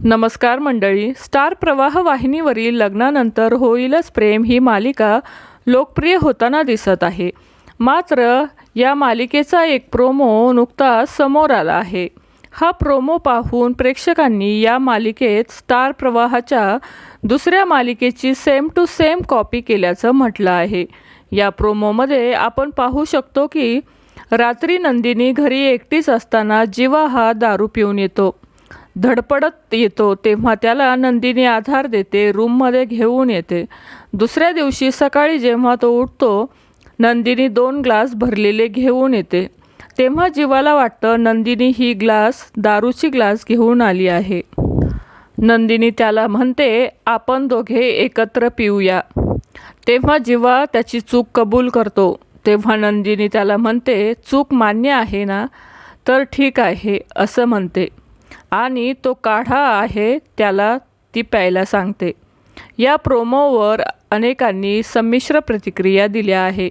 नमस्कार मंडळी स्टार प्रवाह वाहिनीवरील लग्नानंतर होईलच प्रेम ही मालिका लोकप्रिय होताना दिसत आहे. मात्र या मालिकेचा एक प्रोमो नुकताच समोर आला आहे. हा प्रोमो पाहून प्रेक्षकांनी या मालिकेत स्टार प्रवाहाच्या दुसऱ्या मालिकेची सेम टू सेम कॉपी केल्याचं म्हटलं आहे. या प्रोमोमध्ये आपण पाहू शकतो की रात्री नंदिनी घरी एकटीच असताना जीवा हा दारू पिऊन येतो. धडपडत येतो तेव्हा त्याला नंदिनी आधार देते रूममध्ये घेऊन येते. दुसऱ्या दिवशी सकाळी जेव्हा तो उठतो नंदिनी दोन ग्लास भरलेले घेऊन येते. तेव्हा जीवाला वाटतं नंदिनी ही ग्लास दारूची ग्लास घेऊन आली आहे. नंदिनी त्याला म्हणते आपण दोघे एकत्र पिऊया. तेव्हा जीवा त्याची चूक कबूल करतो. तेव्हा नंदिनी त्याला म्हणते चूक मान्य आहे ना? तर ठीक आहे असं म्हणते. आणि तो काढा आहे त्याला ती प्यायला सांगते. या प्रोमोवर अनेकांनी संमिश्र प्रतिक्रिया दिल्या आहे.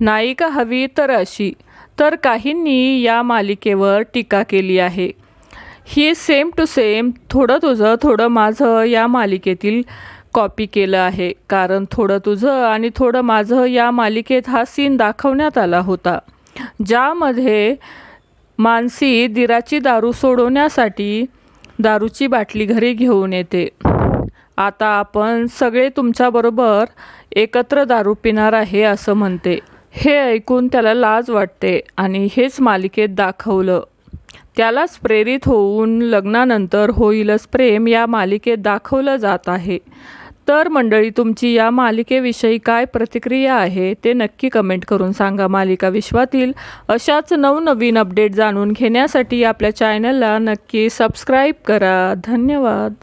नायिका हवी तर अशी तर काहींनी या मालिकेवर टीका केली आहे. ही सेम टू सेम थोडं तुझं थोडं माझं या मालिकेतील कॉपी केलं आहे. कारण थोडं तुझं आणि थोडं माझं या मालिकेत हा सीन दाखवण्यात आला होता. ज्यामध्ये मानसी दिराची दारू सोडवण्यासाठी दारूची बाटली घरी घेऊन येते. आता आपण सगळे तुमच्याबरोबर एकत्र दारू पिणार आहे असं म्हणते. हे ऐकून त्याला लाज वाटते आणि हेच मालिकेत दाखवलं. त्यालाच प्रेरित होऊन लग्नानंतर होईलच प्रेम या मालिकेत दाखवलं जात आहे. तर मंडळी तुमची या मालिकेविषयी काय प्रतिक्रिया आहे ते नक्की कमेंट करून सांगा. मालिका विश्वातील अशाच नवनवीन अपडेट जाणून घेण्यासाठी आपल्या चॅनलला नक्की सबस्क्राईब करा. धन्यवाद.